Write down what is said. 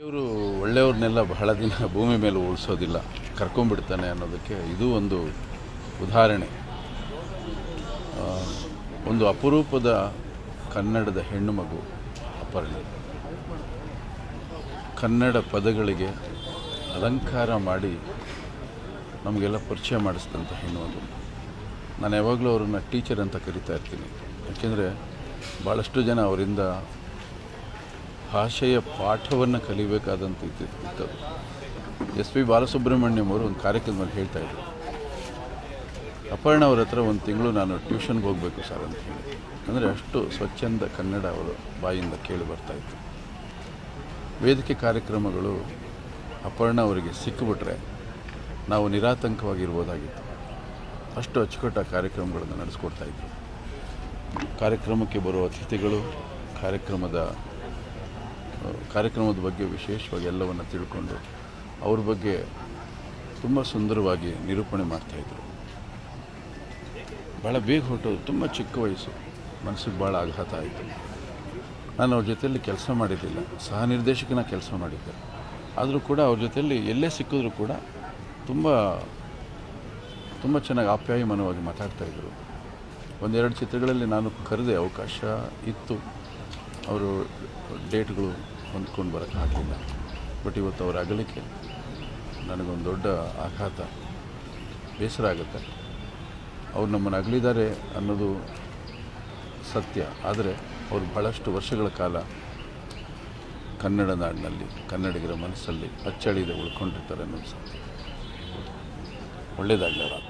ಇವರು ಒಳ್ಳೆಯವ್ರನ್ನೆಲ್ಲ ಬಹಳ ದಿನ ಭೂಮಿ ಮೇಲೆ ಉಳಿಸೋದಿಲ್ಲ, ಕರ್ಕೊಂಡ್ಬಿಡ್ತಾನೆ ಅನ್ನೋದಕ್ಕೆ ಇದು ಒಂದು ಉದಾಹರಣೆ. ಒಂದು ಅಪರೂಪದ ಕನ್ನಡದ ಹೆಣ್ಣು ಮಗು ಅಪರ್ಣ. ಕನ್ನಡ ಪದಗಳಿಗೆ ಅಲಂಕಾರ ಮಾಡಿ ನಮಗೆಲ್ಲ ಪರಿಚಯ ಮಾಡಿಸಿದಂಥ ಹೆಣ್ಣು ಮಗು. ನಾನು ಯಾವಾಗಲೂ ಅವ್ರನ್ನ ಟೀಚರ್ ಅಂತ ಕರಿತಾ ಇರ್ತೀನಿ. ಯಾಕೆಂದರೆ ಭಾಳಷ್ಟು ಜನ ಅವರಿಂದ ಭಾಷೆಯ ಪಾಠವನ್ನು ಕಲಿಬೇಕಾದಂಥ ಇತ್ತು ಎಸ್ ಪಿ ಬಾಲಸುಬ್ರಹ್ಮಣ್ಯಂ ಅವರು ಒಂದು ಕಾರ್ಯಕ್ರಮದಲ್ಲಿ ಹೇಳ್ತಾ ಇದ್ದರು ಅಪರ್ಣ ಅವ್ರ ಹತ್ರ ಒಂದು ತಿಂಗಳು ನಾನು ಟ್ಯೂಷನ್ಗೆ ಹೋಗಬೇಕು ಸರ್ ಅಂತ ಹೇಳಿ. ಅಂದರೆ ಅಷ್ಟು ಸ್ವಚ್ಛಂದ ಕನ್ನಡ ಅವರು ಬಾಯಿಂದ ಕೇಳಿ ಬರ್ತಾ ಇತ್ತು. ವೇದಿಕೆ ಕಾರ್ಯಕ್ರಮಗಳು ಅಪರ್ಣ ಅವರಿಗೆ ಸಿಕ್ಕಿಬಿಟ್ರೆ ನಾವು ನಿರಾತಂಕವಾಗಿರ್ಬೋದಾಗಿತ್ತು. ಅಷ್ಟು ಅಚ್ಚುಕಟ್ಟ ಕಾರ್ಯಕ್ರಮಗಳನ್ನು ನಡೆಸ್ಕೊಡ್ತಾಯಿದ್ರು ಕಾರ್ಯಕ್ರಮಕ್ಕೆ ಬರುವ ಅತಿಥಿಗಳು, ಕಾರ್ಯಕ್ರಮದ ಕಾರ್ಯಕ್ರಮದ ಬಗ್ಗೆ ವಿಶೇಷವಾಗಿ ಎಲ್ಲವನ್ನು ತಿಳ್ಕೊಂಡು ಅವ್ರ ಬಗ್ಗೆ ತುಂಬ ಸುಂದರವಾಗಿ ನಿರೂಪಣೆ ಮಾಡ್ತಾಯಿದ್ರು ಭಾಳ ಬೇಗ ಹೊರಟೋದು ತುಂಬ ಚಿಕ್ಕ ವಯಸ್ಸು ಮನಸ್ಸಿಗೆ ಭಾಳ ಆಘಾತ ಆಯಿತು. ನಾನು ಅವ್ರ ಜೊತೆಯಲ್ಲಿ ಕೆಲಸ ಮಾಡಿದ್ದಿಲ್ಲ ಸಹ ನಿರ್ದೇಶಕನ ಕೆಲಸ ಮಾಡಿದ್ದೆ. ಆದರೂ ಕೂಡ ಅವ್ರ ಜೊತೆಯಲ್ಲಿ ಎಲ್ಲೇ ಸಿಕ್ಕಿದ್ರು ಕೂಡ ತುಂಬ ತುಂಬ ಚೆನ್ನಾಗಿ ಆಪ್ಯಾಯಮಾನವಾಗಿ ಮಾತಾಡ್ತಾಯಿದ್ರು ಒಂದೆರಡು ಚಿತ್ರಗಳಲ್ಲಿ ನಾನು ಕರೆದೆ ಅವಕಾಶ ಇತ್ತು. ಅವರು ಡೇಟ್ಗಳು ಹೊಂದ್ಕೊಂಡು ಬರೋಕ್ಕಾಗಲಿಲ್ಲ ಬಟ್ ಇವತ್ತು ಅವರ ಅಗಲಿಕೆ ನನಗೊಂದು ದೊಡ್ಡ ಆಘಾತ, ಬೇಸರ ಆಗುತ್ತೆ. ಅವ್ರು ನಮ್ಮನ್ನು ಅಗಲಿದ್ದಾರೆ ಅನ್ನೋದು ಸತ್ಯ. ಆದರೆ ಅವರು ಬಹಳಷ್ಟು ವರ್ಷಗಳ ಕಾಲ ಕನ್ನಡ ನಾಡಿನಲ್ಲಿ, ಕನ್ನಡಿಗರ ಮನಸ್ಸಲ್ಲಿ ಅಚ್ಚಳಿದೆ ಉಳ್ಕೊಂಡಿರ್ತಾರೆ ಅನ್ನೋದು ಸತ್ಯ. ಒಳ್ಳೆಯದಾಗಲಿ ಅವರ